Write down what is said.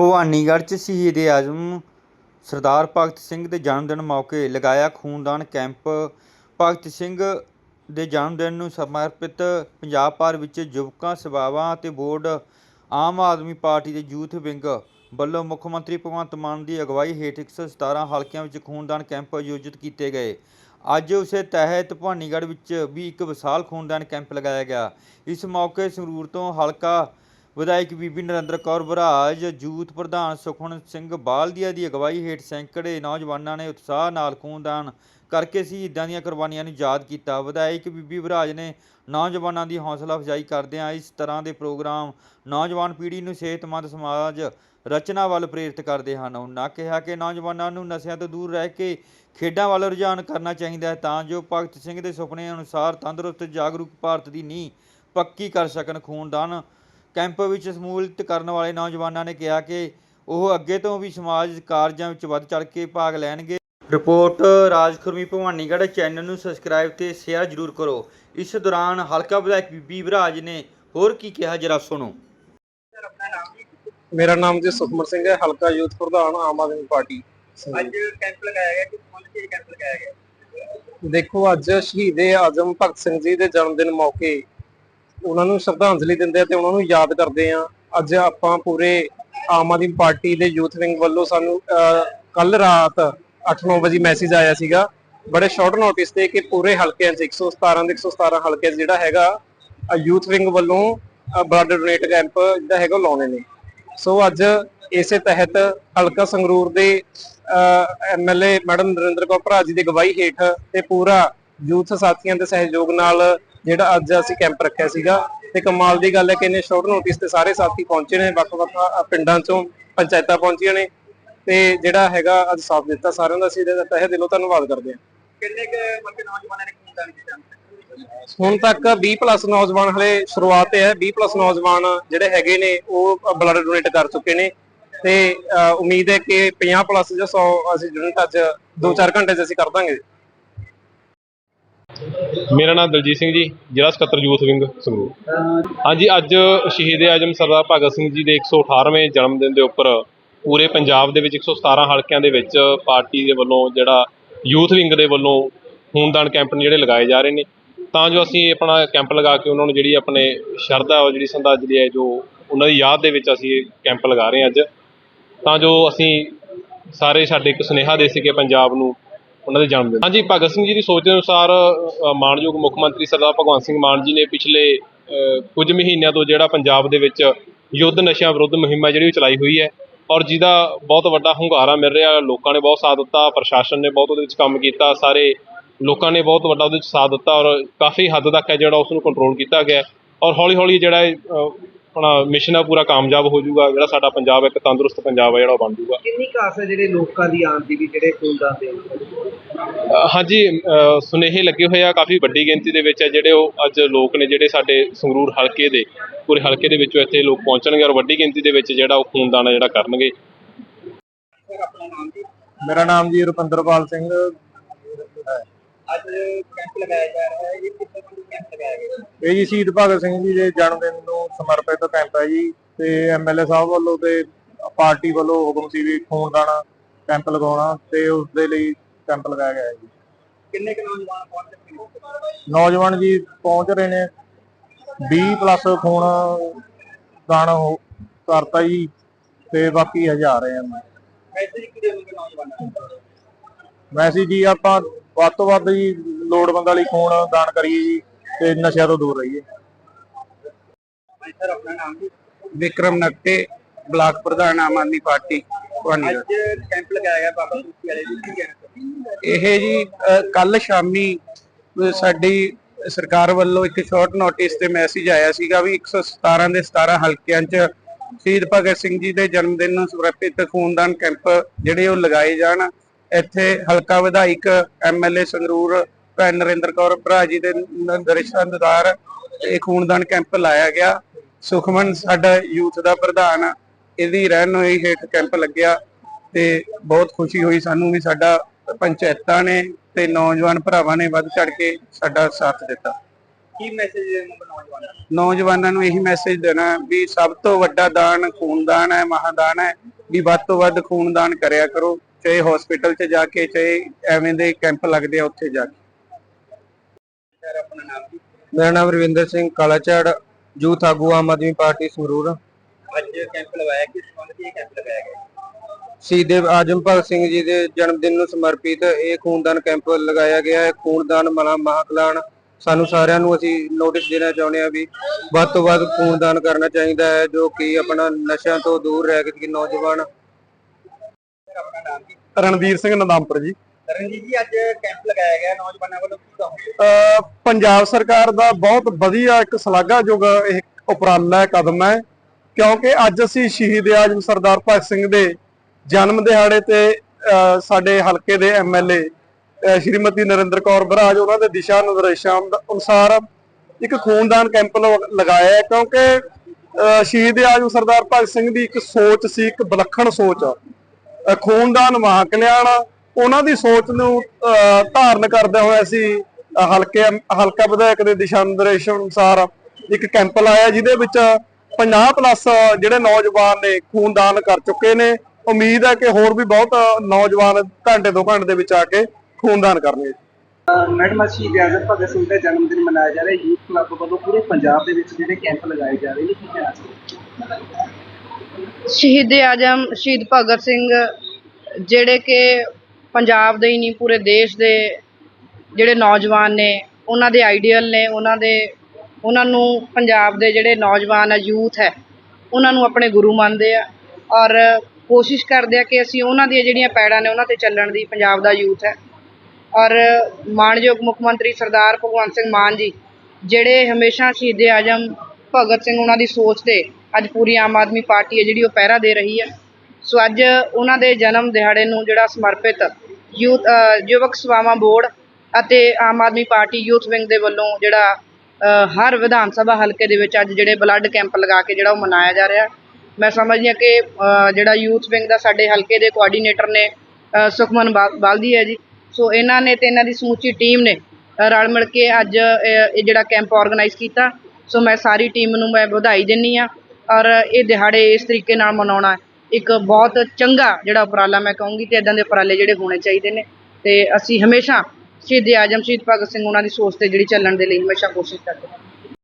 ਭਵਾਨੀਗੜ੍ਹ 'ਚ ਸ਼ਹੀਦ ਏ ਆਜ਼ਮ ਸਰਦਾਰ ਭਗਤ ਸਿੰਘ ਦੇ ਜਨਮ ਦਿਨ ਮੌਕੇ ਲਗਾਇਆ ਖੂਨਦਾਨ ਕੈਂਪ। ਭਗਤ ਸਿੰਘ ਦੇ ਜਨਮ ਦਿਨ ਨੂੰ ਸਮਰਪਿਤ ਪੰਜਾਬ ਭਰ ਵਿੱਚ ਯੁਵਕਾਂ ਸੇਵਾਵਾਂ ਅਤੇ ਬੋਰਡ ਆਮ ਆਦਮੀ ਪਾਰਟੀ ਦੇ ਯੂਥ ਵਿੰਗ ਵੱਲੋਂ ਮੁੱਖ ਮੰਤਰੀ ਭਗਵੰਤ ਮਾਨ ਦੀ ਅਗਵਾਈ ਹੇਠ 117 ਹਲਕਿਆਂ ਵਿੱਚ ਖੂਨਦਾਨ ਕੈਂਪ ਆਯੋਜਿਤ ਕੀਤੇ ਗਏ। ਅੱਜ ਉਸੇ ਤਹਿਤ ਭਵਾਨੀਗੜ੍ਹ ਵਿੱਚ ਵੀ ਇੱਕ ਵਿਸ਼ਾਲ ਖੂਨਦਾਨ ਕੈਂਪ ਲਗਾਇਆ ਗਿਆ। ਇਸ ਮੌਕੇ ਸੰਗਰੂਰ ਤੋਂ ਹਲਕਾ ਵਿਧਾਇਕ ਬੀਬੀ ਨਰਿੰਦਰ ਕੌਰ ਬਰਾਜ ਯੂਥ ਪ੍ਰਧਾਨ ਸੁਖਮਨ ਸਿੰਘ ਬਾਲਦੀਆ ਦੀ ਅਗਵਾਈ ਹੇਠ ਸੈਂਕੜੇ ਨੌਜਵਾਨਾਂ ਨੇ ਉਤਸ਼ਾਹ ਨਾਲ ਖੂਨਦਾਨ ਕਰਕੇ ਸ਼ਹੀਦਾਂ ਦੀਆਂ ਕੁਰਬਾਨੀਆਂ ਨੂੰ ਯਾਦ ਕੀਤਾ। ਵਿਧਾਇਕ ਬੀਬੀ ਬਰਾਜ ਨੇ ਨੌਜਵਾਨਾਂ ਦੀ ਹੌਸਲਾ ਅਫਜ਼ਾਈ ਕਰਦਿਆਂ ਇਸ ਤਰ੍ਹਾਂ ਦੇ ਪ੍ਰੋਗਰਾਮ ਨੌਜਵਾਨ ਪੀੜ੍ਹੀ ਨੂੰ ਸਿਹਤਮੰਦ ਸਮਾਜ ਰਚਨਾ ਵੱਲ ਪ੍ਰੇਰਿਤ ਕਰਦੇ ਹਨ। ਉਹਨਾਂ ਕਿਹਾ ਕਿ ਨੌਜਵਾਨਾਂ ਨੂੰ ਨਸ਼ਿਆਂ ਤੋਂ ਦੂਰ ਰਹਿ ਕੇ ਖੇਡਾਂ ਵੱਲ ਰੁਝਾਨ ਕਰਨਾ ਚਾਹੀਦਾ ਹੈ ਤਾਂ ਜੋ ਭਗਤ ਸਿੰਘ ਦੇ ਸੁਪਨੇ ਅਨੁਸਾਰ ਤੰਦਰੁਸਤ, ਜਾਗਰੂਕ ਭਾਰਤ ਦੀ ਨੀਂਹ ਪੱਕੀ ਕਰ ਸਕਣ। ਖੂਨਦਾਨ ਕੈਂਪ ਵਿੱਚ ਸਮੂਲਿਤ ਕਰਨ ਵਾਲੇ ਨੌਜਵਾਨਾਂ ਨੇ ਕਿਹਾ ਕਿ ਉਹ ਅੱਗੇ ਤੋਂ ਵੀ ਸਮਾਜ ਕਾਰਜਾਂ ਵਿੱਚ ਵੱਧ ਚੜ੍ਹ ਕੇ ਭਾਗ ਲੈਣਗੇ। ਰਿਪੋਰਟ ਰਾਜਖੁਰਮੀ ਭਵਾਨੀਗੜ੍ਹ ਚੈਨਲ ਨੂੰ ਸਬਸਕ੍ਰਾਈਬ ਤੇ ਸ਼ੇਅਰ ਜ਼ਰੂਰ ਕਰੋ। ਇਸ ਦੌਰਾਨ ਹਲਕਾ ਵਿਧਾਇਕ ਬੀਬੀ ਬਰਾਜ ਨੇ ਹੋਰ ਕੀ ਕਿਹਾ ਜਰਾ ਸੁਣੋ। ਮੇਰਾ ਨਾਮ ਜੀ ਸੁਖਮਨ ਸਿੰਘ ਹੈ ਹਲਕਾ ਯੂਥ ਪ੍ਰਧਾਨ ਆਮ ਆਦਮੀ ਪਾਰਟੀ। ਅੱਜ ਕੈਂਪ ਲਗਾਇਆ ਗਿਆ ਕਿ ਕੌਣ ਕੈਂਪ ਲਗਾਇਆ ਗਿਆ? ਦੇਖੋ ਅੱਜ ਸ਼ਹੀਦੇ ਆਜ਼ਮ ਭਗਤ ਸਿੰਘ ਜੀ ਦੇ ਜਨਮ ਦਿਨ ਮੌਕੇ ਉਹਨਾਂ ਨੂੰ ਸ਼ਰਧਾਂਜਲੀ ਦਿੰਦੇ ਆ ਤੇ ਉਹਨਾਂ ਨੂੰ ਯਾਦ ਕਰਦੇ ਆ। ਅੱਜ ਆਪਾਂ ਪੂਰੇ ਆਮ ਆਦਮੀ ਪਾਰਟੀ ਦੇ ਯੂਥ ਵਿੰਗ ਵੱਲੋਂ ਸਾਨੂੰ ਕੱਲ ਰਾਤ 8-9 ਵਜੇ ਮੈਸੇਜ ਆਇਆ ਸੀਗਾ। ਬੜੇ ਸ਼ਾਰਟ ਨੋਟਿਸ ਤੇ ਕਿ ਪੂਰੇ ਹਲਕਿਆਂ 'ਚ 117 ਦੇ 117 ਹਲਕੇ ਜਿਹੜਾ ਹੈਗਾ ਯੂਥ ਵਿੰਗ ਵੱਲੋਂ ਬਲੱਡ ਡੋਨੇਟ ਕੈਂਪ ਜਿਹੜਾ ਹੈਗਾ ਲਾਉਣੇ ਨੇ। ਸੋ ਅੱਜ ਇਸੇ ਤਹਿਤ ਹਲਕਾ ਸੰਗਰੂਰ ਦੇ ਐਮਐਲਏ ਮੈਡਮ ਨਰਿੰਦਰ ਕੌਰ ਭਰਾ ਜੀ ਦੀ ਅਗਵਾਈ ਹੇਠ ਤੇ ਪੂਰਾ ਯੂਥ ਸਾਥੀਆਂ ਦੇ ਸਹਿਯੋਗ ਨਾਲ ਜਿਹੜਾ ਅੱਜ ਅਸੀਂ ਕੈਂਪ ਰੱਖਿਆ ਸੀਗਾ ਤੇ ਕਮਾਲ ਦੀ ਗੱਲ ਹੈ ਕਿ ਇਹਨੇ ਸ਼ਾਰਟ ਨੋਟਿਸ ਤੇ ਸਾਰੇ ਸਾਥੀ ਪਹੁੰਚੇ ਨੇ ਵੱਖ-ਵੱਖ ਪਿੰਡਾਂ ਚੋਂ ਪੰਚਾਇਤਾਂ ਪਹੁੰਚੀਆਂ ਨੇ ਤੇ ਜਿਹੜਾ ਹੈਗਾ ਅੱਜ ਸਾਥ ਦਿੱਤਾ ਸਾਰਿਆਂ ਦਾ ਅਸੀਂ ਇਹਦਾ ਤਹਿ ਦਿਲੋਂ ਧੰਨਵਾਦ ਕਰਦੇ ਹਾਂ। ਕਿੰਨੇ ਕੁ ਮਤਲਬ ਨੌਜਵਾਨਾਂ ਨੇ ਖੂਨਦਾਨ ਕੀਤਾ? ਹੁਣ ਤੱਕ 20 ਪਲੱਸ ਨੌਜਵਾਨ ਹਲੇ ਸ਼ੁਰੂਆਤ ਹੈ 20 ਪਲੱਸ ਨੌਜਵਾਨ ਜਿਹੜੇ ਹੈਗੇ ਨੇ ਉਹ ਬਲੱਡ ਡੋਨੇਟ ਕਰ ਚੁੱਕੇ ਨੇ ਤੇ ਉਮੀਦ ਹੈ ਕਿ 50 ਪਲੱਸ ਜਾਂ 100 ਅਸੀਂ ਯੂਨਿਟ ਅੱਜ 2-4 ਘੰਟੇ 'ਚ ਅਸੀਂ ਕਰ ਦਾਂਗੇ। ਮੇਰਾ ਨਾਮ ਦਲਜੀਤ ਸਿੰਘ ਜੀ, ਜ਼ਿਲ੍ਹਾ ਸਕੱਤਰ ਯੂਥ ਵਿੰਗ ਸੰਗਰੂਰ। ਹਾਂਜੀ, ਅੱਜ ਸ਼ਹੀਦ ਆਜਮ ਸਰਦਾਰ ਭਗਤ ਸਿੰਘ ਜੀ ਦੇ 118ਵੇਂ ਜਨਮ ਦਿਨ ਦੇ ਉੱਪਰ ਪੂਰੇ ਪੰਜਾਬ ਦੇ ਵਿੱਚ 117 ਹਲਕਿਆਂ ਦੇ ਵਿੱਚ ਪਾਰਟੀ ਦੇ ਵੱਲੋਂ ਜਿਹੜਾ ਯੂਥ ਵਿੰਗ ਦੇ ਵੱਲੋਂ ਖੂਨਦਾਨ ਕੈਂਪ ਨੇ ਜਿਹੜੇ ਲਗਾਏ ਜਾ ਰਹੇ ਨੇ। ਤਾਂ ਜੋ ਅਸੀਂ ਆਪਣਾ ਕੈਂਪ ਲਗਾ ਕੇ ਉਹਨਾਂ ਨੂੰ ਜਿਹੜੀ ਆਪਣੇ ਸ਼ਰਧਾ ਉਹ ਜਿਹੜੀ ਸੰਦਾਜਲੀ ਹੈ, ਜੋ ਉਹਨਾਂ ਦੀ ਯਾਦ ਦੇ ਵਿੱਚ ਅਸੀਂ ਇਹ ਕੈਂਪ ਲਗਾ ਰਹੇ ਹਾਂ ਅੱਜ। ਤਾਂ ਜੋ ਅਸੀਂ ਸਾਰੇ ਸਾਡੇ ਇੱਕ ਸੁਨੇਹਾ ਦੇ ਸਕੇ ਪੰਜਾਬ ਨੂੰ ਉਹਨਾਂ ਦੇ ਜਨਮ ਦਿਨ। ਹਾਂਜੀ ਭਗਤ ਸਿੰਘ ਜੀ ਦੀ ਸੋਚ ਦੇ ਅਨੁਸਾਰ ਅ, ਮਾਣਯੋਗ ਮੁੱਖ ਮੰਤਰੀ ਸਰਦਾਰ ਭਗਵੰਤ ਸਿੰਘ ਮਾਨ ਜੀ ਨੇ ਪਿਛਲੇ ਕੁਝ ਮਹੀਨਿਆਂ ਤੋਂ ਜਿਹੜਾ ਪੰਜਾਬ ਦੇ ਵਿੱਚ ਯੁੱਧ ਨਸ਼ਿਆਂ ਵਿਰੁੱਧ ਮੁਹਿੰਮ ਹੈ ਜਿਹੜੀ ਉਹ ਚਲਾਈ ਹੋਈ ਹੈ ਔਰ ਜਿਹਦਾ ਬਹੁਤ ਵੱਡਾ ਹੁੰਗਾਰਾ ਮਿਲ ਰਿਹਾ ਲੋਕਾਂ ਨੇ ਬਹੁਤ ਸਾਥ ਦਿੱਤਾ ਪ੍ਰਸ਼ਾਸਨ ਨੇ ਬਹੁਤ ਉਹਦੇ ਵਿੱਚ ਕੰਮ ਕੀਤਾ ਸਾਰੇ ਲੋਕਾਂ ਨੇ ਬਹੁਤ ਵੱਡਾ ਉਹਦੇ ਵਿੱਚ ਸਾਥ ਦਿੱਤਾ ਔਰ ਕਾਫੀ ਹੱਦ ਤੱਕ ਹੈ ਜਿਹੜਾ ਉਸ ਨੂੰ ਕੰਟਰੋਲ ਕੀਤਾ ਗਿਆ ਔਰ ਹੌਲੀ ਹੌਲੀ ਜਿਹੜਾ ਆਪਣਾ ਮਿਸ਼ਨ ਹੈ ਪੂਰਾ ਕਾਮਯਾਬ ਹੋ ਜਾਊਗਾ। ਜਿਹੜਾ ਸਾਡਾ ਪੰਜਾਬ ਇੱਕ ਤੰਦਰੁਸਤ ਪੰਜਾਬ ਹੈ ਜਿਹੜਾ ਉਹ ਬਣ ਜਾਊਗਾ। ਕਿੰਨੀ ਕਾਸ ਹੈ ਜਿਹੜੇ ਲੋਕਾਂ ਦੀ ਦੀ ਵੀ ਜਿਹੜੇ ਖੂਨਦਾਨ ਦੇ ਅ, ਹਾਂਜੀ ਅ, ਸੁਨੇਹੇ ਲੱਗੇ ਹੋਏ ਆ ਕਾਫੀ ਵੱਡੀ ਗਿਣਤੀ ਦੇ ਵਿੱਚ ਹੈ ਜਿਹੜੇ ਉਹ ਅੱਜ ਲੋਕ ਨੇ ਜਿਹੜੇ ਸਾਡੇ ਸੰਗਰੂਰ ਹਲਕੇ ਦੇ ਪੂਰੇ ਹਲਕੇ ਦੇ ਵਿੱਚੋਂ ਇੱਥੇ ਲੋਕ ਪਹੁੰਚਣਗੇ ਔਰ ਵੱਡੀ ਗਿਣਤੀ ਦੇ ਵਿੱਚ ਜਿਹੜਾ ਉਹ ਖੂਨਦਾਨ ਜਿਹੜਾ ਕਰਨਗੇ। ਮੇਰਾ ਨਾਮ ਜੀ ਰੁਪਿੰਦਰਪਾਲ ਸਿੰਘ। ਅੱਜ ਕੈਂਪ ਲਗਾਇਆ ਜਾ ਰਿਹਾ ਹੈ ਇਹ ਕਿਸ ਇਹ ਜੀ ਸ਼ਹੀਦ ਭਗਤ ਸਿੰਘ ਜੀ ਦੇ ਜਨਮ ਦਿਨ ਨੂੰ ਸਮਰਪਿਤ ਕੈਂਪ ਹੈ ਜੀ ਤੇ ਐਮਐਲਏ ਸਾਹਿਬ ਵੱਲੋਂ ਤੇ ਪਾਰਟੀ ਵੱਲੋਂ ਹੁਕਮ ਸੀ ਵੀ ਖੂਨਦਾਨ ਕੈਂਪ ਲਗਾਉਣਾ ਤੇ ਉਸ ਦੇ ਲਈ ਕੈਂਪ ਲਗਾਇਆ ਗਿਆ ਹੈ ਜੀ। ਕਿੰਨੇ ਕੁ ਨੌਜਵਾਨ ਪਹੁੰਚ ਜੀ ਪਹੁੰਚ ਰਹੇ ਨੇ। 20 ਪਲੱਸ ਖੂਨ ਦਾਨ ਹੋ- ਕਰਤਾ ਜੀ ਤੇ ਬਾਕੀ ਹਜ਼ਾਰ ਰਹੇ ਆ। ਮੈਸੇਜ ਕੀ ਦੇਵੋਗੇ ਨੌਜਵਾਨਾਂ ਨੂੰ? ਵੈਸੇ ਜੀ ਆਪਾਂ ਵੱਧ ਤੋਂ ਵੱਧ ਜੀ ਲੋੜਵੰਦ ਵਾਲੀ ਖੂਨ ਦਾਨ ਕਰੀਏ ਜੀ। ਤੇ ਨਸ਼ਿਆਂ ਤੋਂ ਦੂਰ ਰਹੀਏ। ਹਾਂਜੀ ਸਰ ਆਪਣਾ ਨਾਮ ਜੀ ਵਿਕਰਮ ਨਕਟੇ ਬਲਾਕ ਪ੍ਰਧਾਨ ਆਮ ਆਦਮੀ ਪਾਰਟੀ ਅੱਜ ਕੈਂਪ ਲਗਾਇਆ ਗਿਆ ਬਾਬਾ ਕੁੱਤੀ ਵਾਲੇ ਦੀ ਕੀ ਇਹ ਜੀ ਕੱਲ ਸ਼ਾਮੀ ਸਾਡੀ ਸਰਕਾਰ ਵੱਲੋਂ ਇੱਕ ਸ਼ਾਰਟ ਨੋਟਿਸ ਤੇ ਮੈਸੇਜ ਆਇਆ ਸੀਗਾ ਵੀ 117 ਦੇ 17 ਹਲਕਿਆਂ 'ਚ ਸ਼ਹੀਦ ਭਗਤ ਸਿੰਘ ਜੀ ਦੇ ਜਨਮ ਦਿਨ ਨੂੰ ਸਮਰਪਿਤ ਖੂਨਦਾਨ ਕੈਂਪ ਜਿਹੜੇ ਉਹ ਲਗਾਏ ਜਾਣ। ਇੱਥੇ ਹਲਕਾ ਵਿਧਾਇਕ ਐਮਐਲਏ ਸੰਗਰੂਰ ਭੈਣ ਨਰਿੰਦਰ ਕੌਰ ਭਰਾ ਜੀ ਦੇ ਨਿਰਦੇਸ਼ਾਨੁਸਾਰ ਇਹ ਖੂਨਦਾਨ ਕੈਂਪ ਲਾਇਆ ਗਿਆ। ਸੁਖਮਨ ਸਾਡਾ ਯੂਥ ਦਾ ਪ੍ਰਧਾਨ ਇਹਦੀ ਰਹਿਨੁਮਾਈ ਹੇਠ ਕੈਂਪ ਲੱਗਿਆ ਤੇ ਬਹੁਤ ਖੁਸ਼ੀ ਹੋਈ ਸਾਨੂੰ ਵੀ ਸਾਡਾ ਪੰਚਾਇਤਾਂ ਨੇ ਤੇ ਨੌਜਵਾਨ ਭਰਾਵਾਂ ਨੇ ਵੱਧ ਚੜ ਕੇ ਸਾਡਾ ਸਾਥ ਦਿੱਤਾ। ਕੀ ਮੈਸੇਜ ਦੇਣਾ ਨੌਜਵਾਨਾਂ ਨੂੰ? ਨੌਜਵਾਨਾਂ ਨੂੰ ਇਹੀ ਮੈਸੇਜ ਦੇਣਾ ਵੀ ਸਭ ਤੋਂ ਵੱਡਾ ਦਾਨ ਖੂਨਦਾਨ ਹੈ ਮਹਾਦਾਨ ਹੈ ਵੀ ਵੱਧ ਤੋਂ ਵੱਧ ਖੂਨਦਾਨ ਕਰਿਆ ਕਰੋ ਚਾਹੇ ਹਸਪੀਟਲ 'ਚ ਜਾ ਕੇ ਚਾਹੇ ਐਵੇਂ ਦੇ ਕੈਂਪ ਲੱਗਦੇ ਆ ਉੱਥੇ ਜਾ ਕੇ। ਸਰ ਆਪਣਾ ਨਾਮ ਕੀ? ਮੇਰਾ ਨਾਮ ਰਵਿੰਦਰ ਸਿੰਘ ਕਾਲਾਚੜ ਯੂਥ ਆਗੂ ਆਮ ਆਦਮੀ ਪਾਰਟੀ ਸੰਗਰੂਰ। ਅੱਜ ਕੈਂਪ ਲਗਾਇਆ ਕਿਸ ਸੰਬੰਧ ਵਿੱਚ ਇਹ ਕੈਂਪ ਲਗਾਇਆ ਗਿਆ? ਸ਼ਹੀਦ ਆਜਮ ਭਗਤ ਸਿੰਘ ਜੀ ਦੇ ਜਨਮ ਦਿਨ ਨੂੰ ਸਮਰਪਿਤ ਇਹ ਖੂਨਦਾਨ ਕੈਂਪ ਲਗਾਇਆ ਗਿਆ ਹੈ। ਖੂਨਦਾਨ ਮਲਾ ਮਹਾਕਲਾਣ ਸਾਨੂੰ ਸਾਰਿਆਂ ਨੂੰ ਅਸੀਂ ਨੋਟਿਸ ਦੇਣਾ ਚਾਹੁੰਦੇ ਹਾਂ ਵੀ ਵੱਧ ਤੋਂ ਵੱਧ ਖੂਨਦਾਨ ਕਰਨਾ ਚਾਹੀਦਾ ਹੈ ਜੋ ਕਿ ਆਪਣਾ ਨਸ਼ਿਆਂ ਤੋਂ ਦੂਰ ਰਹਿ ਕੇ ਨੌਜਵਾਨ ਰਣਵੀਰ ਸਿੰਘ ਨਦਾਮਪੁਰ ਜੀ। ਰਣਜੀਤ ਜੀ, ਅੱਜ ਕੈਂਪ ਲਗਾਇਆ ਗਿਆ, ਨੌਜਵਾਨਾਂ ਵੱਲੋਂ ਕੀ ਕਹੋਗੇ? ਪੰਜਾਬ ਸਰਕਾਰ ਦਾ ਬਹੁਤ ਵਧੀਆ ਇੱਕ ਸ਼ਲਾਘਾਯੋਗ ਇਹ ਉਪਰਾਲਾ ਕਦਮ ਹੈ, ਕਿਉਂਕਿ ਅੱਜ ਅਸੀਂ ਸ਼ਹੀਦ ਆਜਮ ਸਰਦਾਰ ਭਗਤ ਸਿੰਘ ਦੇ ਜਨਮ ਦਿਹਾੜੇ ਤੇ ਸਾਡੇ ਹਲਕੇ ਦੇ ਐਮਐਲਏ ਸ਼੍ਰੀਮਤੀ ਨਰਿੰਦਰ ਕੌਰ ਬਰਾਜ, ਉਹਨਾਂ ਦੇ ਦਿਸ਼ਾ ਨਿਰਦੇਸ਼ਾਂ ਅਨੁਸਾਰ ਇੱਕ ਖੂਨਦਾਨ ਕੈਂਪ ਲਗਾਇਆ ਕਿਉਂਕਿ ਸ਼ਹੀਦ ਆਜਮ ਸਰਦਾਰ ਭਗਤ ਸਿੰਘ ਦੀ ਇੱਕ ਸੋਚ ਸੀ, ਇੱਕ ਵਿਲੱਖਣ ਸੋਚ ਖੂਨਦਾਨ ਮਹਾਂ ਕਲਿਆਣ ਉਹਨਾਂ ਦੀ ਸੋਚ ਨੂੰ ਧਾਰਨ ਕਰਦੇ ਹੋਏ ਅਸੀਂ ਅਹ ਹਲਕੇ ਹਲਕਾ ਵਿਧਾਇਕ ਦੇ ਦਿਸ਼ਾ ਨਿਰਦੇਸ਼ ਅਨੁਸਾਰ ਇੱਕ ਕੈਂਪ ਲਾਇਆ ਜਿਹਦੇ ਵਿੱਚ 50 ਪਲੱਸ ਜਿਹੜੇ ਨੌਜਵਾਨ ਨੇ ਖੂਨਦਾਨ ਕਰ ਚੁੱਕੇ ਨੇ। ਉਮੀਦ ਹੈ ਕਿ ਹੋਰ ਵੀ ਬਹੁਤ ਨੌਜਵਾਨ ਘੰਟੇ ਦੋ ਘੰਟੇ ਦੇ ਵਿੱਚ ਆ ਕੇ ਖੂਨਦਾਨ ਕਰਨਗੇ। ਮੈਡਮ ਸ਼ਹੀਦ ਆਜ਼ਮ ਭਗਤ ਸਿੰਘ ਦਾ ਜਨਮ ਦਿਨ ਮਨਾਇਆ ਜਾ ਰਿਹਾ। ਯੂਥ ਕਲੱਬ ਵੱਲੋਂ ਪੂਰੇ ਪੰਜਾਬ ਦੇ ਵਿੱਚ ਜਿਹੜੇ ਕੈਂਪ ਲਗਾਏ ਜਾ ਰਹੇ ਨੇ ਕੀ ਕਹਿਣਾ ਚਾਹੁੰਦੇ ਸ਼ਹੀਦ ਆਜਮ ਸ਼ਹੀਦ ਭਗਤ ਸਿੰਘ ਜਿਹੜੇ ਕਿ ਪੰਜਾਬ ਦੇ ਹੀ ਨਹੀਂ, ਪੂਰੇ ਦੇਸ਼ ਦੇ ਜਿਹੜੇ ਨੌਜਵਾਨ ਨੇ, ਉਹਨਾਂ ਦੇ ਆਈਡੀਅਲ ਨੇ, ਉਹਨਾਂ ਦੇ, ਉਹਨਾਂ ਨੂੰ ਪੰਜਾਬ ਦੇ ਜਿਹੜੇ ਨੌਜਵਾਨ ਆ ਯੂਥ ਹੈ, ਉਹਨਾਂ ਨੂੰ ਆਪਣੇ ਗੁਰੂ ਮੰਨਦੇ ਆ ਔਰ ਕੋਸ਼ਿਸ਼ ਕਰਦੇ ਆ ਕਿ ਅਸੀਂ ਉਹਨਾਂ ਦੀਆਂ ਜਿਹੜੀਆਂ ਪੈੜਾਂ ਨੇ, ਉਹਨਾਂ ਤੇ ਚੱਲਣ ਦੀ, ਪੰਜਾਬ ਦਾ ਯੂਥ ਹੈ। ਔਰ ਮਾਣਯੋਗ ਮੁੱਖ ਮੰਤਰੀ ਸਰਦਾਰ ਭਗਵੰਤ ਸਿੰਘ ਮਾਨ ਜੀ, ਜਿਹੜੇ ਹਮੇਸ਼ਾ ਸ਼ਹੀਦ ਆਜਮ ਭਗਤ ਸਿੰਘ ਉਹਨਾਂ ਦੀ ਸੋਚ ਤੇ ਅੱਜ ਪੂਰੀ ਆਮ ਆਦਮੀ ਪਾਰਟੀ ਹੈ, ਜਿਹੜੀ ਉਹ ਪਹਿਰਾ ਦੇ ਰਹੀ ਹੈ। ਸੋ ਅੱਜ ਉਹਨਾਂ ਦੇ ਜਨਮ ਦਿਹਾੜੇ ਨੂੰ ਜਿਹੜਾ ਸਮਰਪਿਤ ਯੂਥ ਯੁਵਕ ਸੇਵਾਵਾਂ ਬੋਰਡ ਅਤੇ Aam Aadmi Party youth wing ਦੇ ਵੱਲੋਂ ਜਿਹੜਾ ਹਰ ਵਿਧਾਨ ਸਭਾ ਹਲਕੇ ਦੇ ਵਿੱਚ ਅੱਜ ਜਿਹੜੇ ਬਲੱਡ ਕੈਂਪ ਲਗਾ ਕੇ ਜਿਹੜਾ ਉਹ ਮਨਾਇਆ ਜਾ ਰਿਹਾ। ਮੈਂ ਸਮਝਦੀ ਹਾਂ ਕਿ ਜਿਹੜਾ ਯੂਥ ਵਿੰਗ ਦਾ ਸਾਡੇ ਹਲਕੇ ਦੇ ਕੋਆਰਡੀਨੇਟਰ ਨੇ ਸੁਖਮਨ ਬਾ- ਬਾਲਦੀ ਹੈ ਜੀ। ਸੋ ਇਹਨਾਂ ਨੇ ਤੇ ਇਹਨਾਂ ਦੀ ਸਮੁੱਚੀ ਟੀਮ ਨੇ ਰਲ ਮਿਲ ਕੇ ਅੱਜ ਅ, ਇਹ ਜਿਹੜਾ ਕੈਂਪ ਆਰਗੇਨਾਈਜ਼ ਕੀਤਾ। ਸੋ ਮੈਂ ਸਾਰੀ ਟੀਮ ਨੂੰ ਮੈਂ ਵਧਾਈ ਦਿੰਨੀ ਆ ਔਰ ਇਹ ਦਿਹਾੜੇ ਇਸ ਤਰੀਕੇ ਨਾਲ ਮਨਾਉਣਾ ਇੱਕ ਬਹੁਤ ਚੰਗਾ ਜਿਹੜਾ ਉਪਰਾਲਾ ਮੈਂ ਕਹੂੰਗੀ ਤੇ ਇਦਾਂ ਦੇ ਉਪਰਾਲੇ ਜਿਹੜੇ ਹੋਣੇ ਚਾਹੀਦੇ ਨੇ। ਤੇ ਅਸੀਂ ਹਮੇਸ਼ਾ ਸ਼ਹੀਦ ਆਜਮ ਸ਼ਹੀਦ ਭਗਤ ਸਿੰਘ ਉਹਨਾਂ ਦੀ ਸੋਚ ਤੇ ਜਿਹੜੀ ਚੱਲਣ ਦੇ ਲਈ ਹਮੇਸ਼ਾ ਕੋਸ਼ਿਸ਼ ਕਰਦੇ ਹਾਂ।